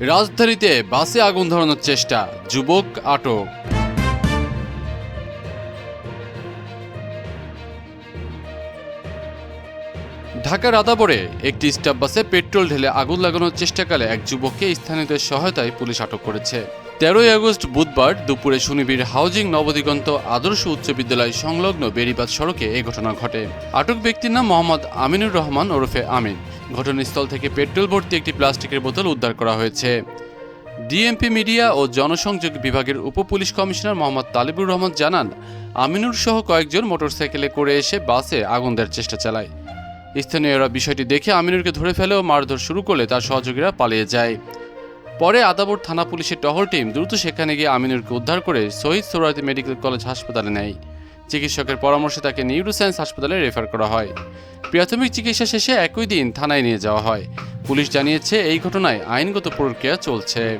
রাজধানীতে বাসে আগুন ধরানোর চেষ্টা, যুবক আটক। ঢাকার আদাবরে একটি স্টাফ বাসে পেট্রোল ঢেলে আগুন লাগানোর চেষ্টাকালে এক যুবককে স্থানীয়দের সহায়তায় পুলিশ আটক করেছে। তেরোই আগস্ট বুধবার দুপুরে সুনিবির হাউজিং নবদিগন্ত আদর্শ উচ্চ বিদ্যালয় সংলগ্ন বেরিবাদ সড়কে এই ঘটনা ঘটে। আটক ব্যক্তির নাম মোহাম্মদ আমিনুর রহমান ওরফে আমিন। ঘটনাস্থল থেকে পেট্রোল ভর্তি একটি প্লাস্টিকের বোতল উদ্ধার করা হয়েছে। ডিএমপি মিডিয়া ও জনসংযোগ বিভাগের উপপুলিশ কমিশনার মোহাম্মদ তালিবুর রহমান জানান, আমিনুর সহ কয়েকজন মোটরসাইকেলে করে এসে বাসে আগুন দেওয়ার চেষ্টা চালায়। স্থানীয়রা বিষয়টি দেখে আমিনুরকে ধরে ফেলে ও মারধর শুরু করলে তার সহযোগীরা পালিয়ে যায়। পরে আদাবর থানা পুলিশের টহল টিম দ্রুত সেখানে গিয়ে আমিনুরকে উদ্ধার করে শহীদ সোহরাওয়ার্দী মেডিকেল কলেজ হাসপাতালে নেয়। চিকিৎসকের পরামর্শে তাকে নিউরোসায়েন্স হাসপাতালে রেফার করা হয়। প্রাথমিক চিকিৎসা শেষে একই দিন থানায় নিয়ে যাওয়া হয়। পুলিশ জানিয়েছে, এই ঘটনায় আইনগত প্রক্রিয়া চলছে।